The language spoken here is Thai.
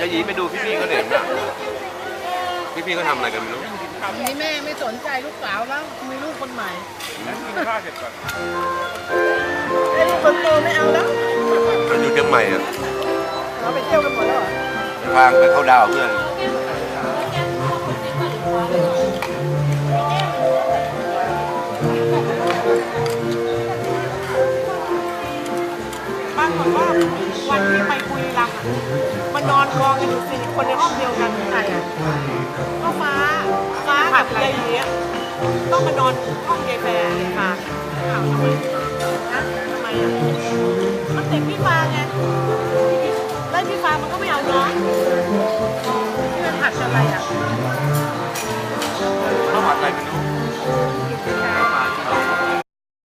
ยายีไปดูพี่พี่ๆเขาเด็กนะพี่พี่ๆเทำอะไรกันไม่รู้นี่แม่ไม่สนใจลูกสาวแล้วมีลูกคนใหม่นั่นกินข้าวเสร็จแล้วไอ้ลูกคนโตไม่เอาแล้วมันอยู่เชียงใหม่อะเราไปเที่ยวกันหมดแล้วเหรอทางไปเข้าดาวเพื่อนากฏว่าวันที่ไปคุยรังอะมันนอนกองกันอยู่สี่คนในห้องเดียวกันใครอะก็ฟ้าฟ้ากับยายหลีอะต้องมานอนห้องยายแฟร์ค่ะถามทำไมนะทำไมอะมันติดพี่ฟ้าไงแล้วพี่ฟ้ามันก็ไม่เอาน้องที่มันผัดอะไรอะข้าวผัดอะไรไม่รู้